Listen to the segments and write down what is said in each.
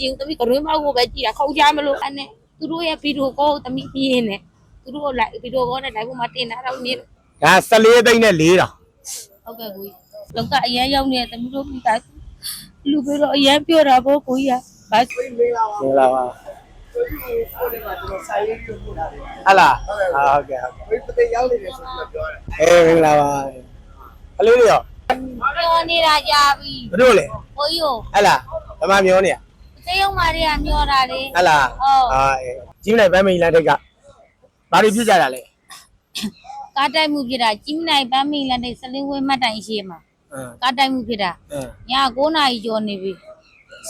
ကျင်းသမီးကရွေးမောက်ကိုပဲကြည်တာခေါင်းချမလို့အဲ့နဲ့သူတို့ရဲ့ဗီဒီယိုကောသမီးပြင်းနေသူတို့လိုက်ဗီဒီယိုကောနဲ့လိုက်ဖို့မတင်တာတော့နေဒါ14သိန်းနဲ့4တောင်ဟုတ်ကဲ့ကိုကြီးလောကအရန်ရောက်နေသမီးတို့မိသားလူပြီးတော့အရန်ပြောတာပေါ့ကိုကြီးကဘာမင်္ဂလာပါဟလာအာဟုတ်ကဲ့ဟုတ်ကဲ့ဘယ်ပသိရောက်နေတယ်ဆိုပြီးပြောတယ်အေးမင်္ဂလာပါကလေးတွေရောပြောနေတာကြာပြီဘယ်လိုလဲကိုကြီးကိုဟလာဓမ္မမျောနေရ စေယုံမာတွေကမျောတာလေဟလာဟုတ်အာအေးကြီးမလိုက်ဗမ်းမင်းလမ်းထိတ်ကဘာတွေဖြစ်ကြတာလဲကားတိုက်မှုဖြစ်တာကြီးမနိုင်ပန်းမီလက်နဲ့စလင်းဝဲမှတ်တိုင်ရှိမှာအင်းကားတိုက်မှုဖြစ်တာအင်းည9နာရီကျော်နေပြီ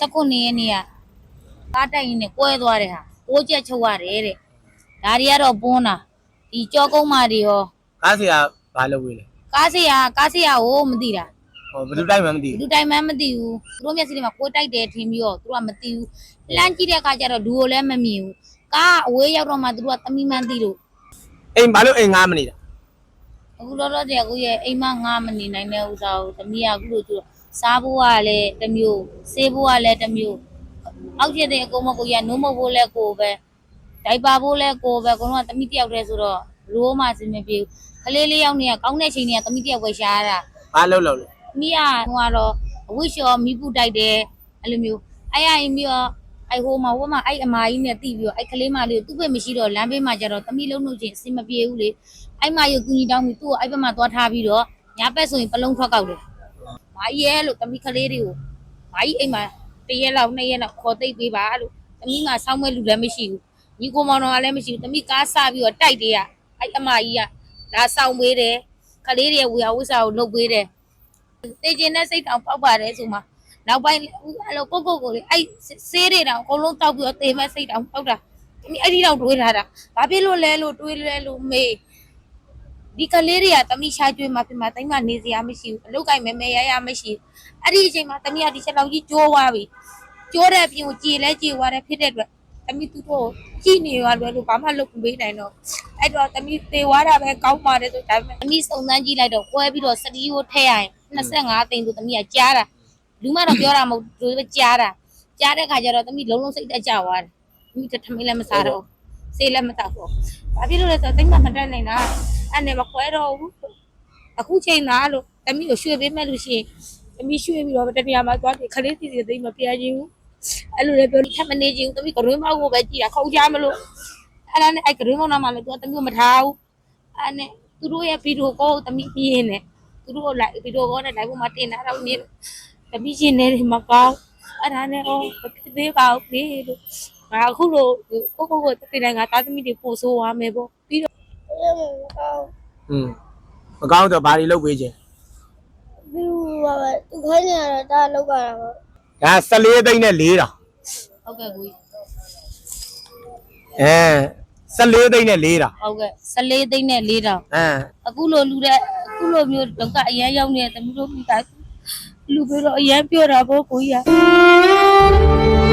19ရက်နေ့ကကားတိုက်ရင်းနဲ့ကွဲသွားတယ်ဟာကိုးချက်ချုပ်ရတယ်တဲ့ဒါတွေကတော့ပွန်းတာဒီကြောကုန်းမာတွေရောကားစီကဘာလုပ်ဝေးလဲကားဆရာကားဆရာဟိုမသိတာ ဟောဘယ်လိုတိုက်မှမသိလူဘူးတိုင်မှန်းမသိဘူးသူတို့မျက်စိထဲမှာကိုယ်တိုက်တယ်ထင်ပြီးတော့သူတို့ကမသိဘူးလမ်းကြည့်တဲ့အခါကျတော့လူကိုလည်းမမြင်ဘူးကားအဝေးရောက်တော့မှသူတို့ကသမီးမှန်းသိလို့အိမ်ဘာလို့အိမ်ငားမနေတာအခုလောလောဆယ်ကိုရဲ့အိမ်မငားမနေနိုင်တဲ့ဥစ္စာကိုသမီးကအခုလိုကျတော့စားဖို့ကလည်းတစ်မျိုးဆေးဖို့ကလည်းတစ်မျိုးအောက်ကျတဲ့အကုန်မကိုရနိုးမဖို့လည်းကိုပဲဒိုက်ပါဖို့လည်းကိုပဲအကုန်လုံးကသမီးတယောက်တည်းဆိုတော့လိုမှစင်မပြေဘူးကလေးလေးယောက်နေကကောင်းတဲ့ချိန်တွေကသမီးတယောက်ပဲရှားရတာဘာလုပ်လို့လဲ မိကဟိုကတော့အဝိရှော်မိပူတိုက်တယ်အဲ့လိုမျိုးအဲ့ရရင်ပြီးတော့အဲ့ဟိုမှာဟိုမှာအဲ့အမာကြီးနဲ့တိပြီးတော့အဲ့ကလေးမလေးကိုသူ့ဘက်မရှိတော့လမ်းဘေးမှာကျတော့သမီးလုံးလို့ချင်းအဆင်မပြေဘူးလေအဲ့မကြီးကိုကူညီတောင်းပြီးသူ့ကိုအဲ့ဘက်မှာသွားထားပြီးတော့ညာဘက်ဆိုရင်ပလုံးထွက်ကောက်တယ်မာကြီးရဲ့လို့သမီးကလေးတွေကိုမာကြီးအိမ်မှာတစ်ရက်လောက်နှစ်ရက်လောက်ခေါ်သိပ်ပေးပါလို့သမီးကဆောင်းမဲ့လူလည်းမရှိဘူးညီကိုမောင်တော်ကလည်းမရှိဘူးသမီးကားဆပြီးတော့တိုက်တယ်ကအဲ့အမကြီးကလာဆောင်ပေးတယ်ကလေးတွေဝေယဝိစာကိုလုပ်ပေးတယ် တေကျင်တဲ့စိတ်တောင်ပေါက်ပါတယ်ဆိုမှနောက်ပိုင်းအဲ့လိုကိုကိုကိုလေးအဲ့ဆေးတွေတောင်အကုန်လုံးတောက်ပြီးတော့တေမဲ့စိတ်တောင်ပေါက်တာဒီအဲ့ဒီတော့တွေးထားတာဘာဖြစ်လို့လဲလို့တွေးလဲလို့မေးဒီကလေးတွေကတမိရှာကျွေးမှဖြစ်မှတိုင်းမနေစရာမရှိဘူးအလုတ်ကင်မဲမဲရရမရှိဘူးအဲ့ဒီအချိန်မှာတမိကဒီချက်လောက်ကြီးကျိုးသွားပြီကျိုးတဲ့အပြင်ကိုကြည်လဲကြည်သွားတယ်ဖြစ်တဲ့အတွက်တမိသူ့ကိုကြည်နေရွာလွယ်လို့ဘာမှလုပ်မပေးနိုင်တော့အဲ့တော့တမိသေသွားတာပဲကောင်းပါတယ်ဆိုဒါပေမဲ့တမိစုံစမ်းကြည့်လိုက်တော့ကွဲပြီးတော့စတီးကိုထည့်ရရင် 25သိန်းဆိုတမိကကြားတာလူမတော့ပြောတာမဟုတ်သူပဲကြားတာကြားတဲ့ခါကျတော့သမီးလုံးလုံးစိတ်တက်ကြသွားတယ်သမီးတထမင်းလည်းမစားတော့ဆေးလည်းမတောက်တော့ဘာဖြစ်လို့လဲဆိုတော့တိတ်မမတက်နိုင်တာအဲ့နဲ့မခွဲတော့ဘူးအခုချိန်သားလို့သမီးကိုရွှေ့ပေးမဲ့လို့ရှိရင်သမီးရွှေ့ပြီးတော့တနေရာမှာသွားတယ်ခလေးစီစီသိမပြချင်ဘူးအဲ့လိုလည်းပြောထပ်မနေချင်ဘူးသမီးကရွေးမောက်ကိုပဲကြည်တာခေါင်းချမလို့အဲ့ဒါနဲ့အဲ့ကရွေးမောက်နာမှာလည်းသူကသမီးကိုမထားဘူးအဲ့နဲ့သူတို့ရဲ့ဗီဒီယိုကောသမီးပြင်းနေ သူတို့ကိုလိုက်ဗီဒီယိုကောနဲ့လိုက်ဖို့မတင်တာတော့နေတပည့်ရှင်နေတယ်မကောင်းအဲ့ဒါနဲ့အော်မဖြစ်သေးပါဘူးလေလို့ငါအခုလိုကိုကိုကိုတကယ်ငါသားသမီးတွေပို့ဆိုးသွားမယ်ပေါ့ပြီးတော့อืมမကောင်းတော့ဘာတွေလုပ်ပေးခြင်းသူပါပဲသူခိုင်းနေရတာဒါလောက်ပါတာပေါ့ဒါ14သိန်းနဲ့4တောင်ဟုတ်ကဲ့ကိုကြီးအဲ14သိန်းနဲ့4တောင်ဟုတ်ကဲ့14သိန်းနဲ့4တောင်အမ်အခုလိုလူတဲ့အ ခုလိုမျိုးဒုက္ခအရန်ရောက်နေတဲ့သမီးတို့မိသားစုလူပြီးတော့အရန်ပြောတာပေါ့ကိုကြီးက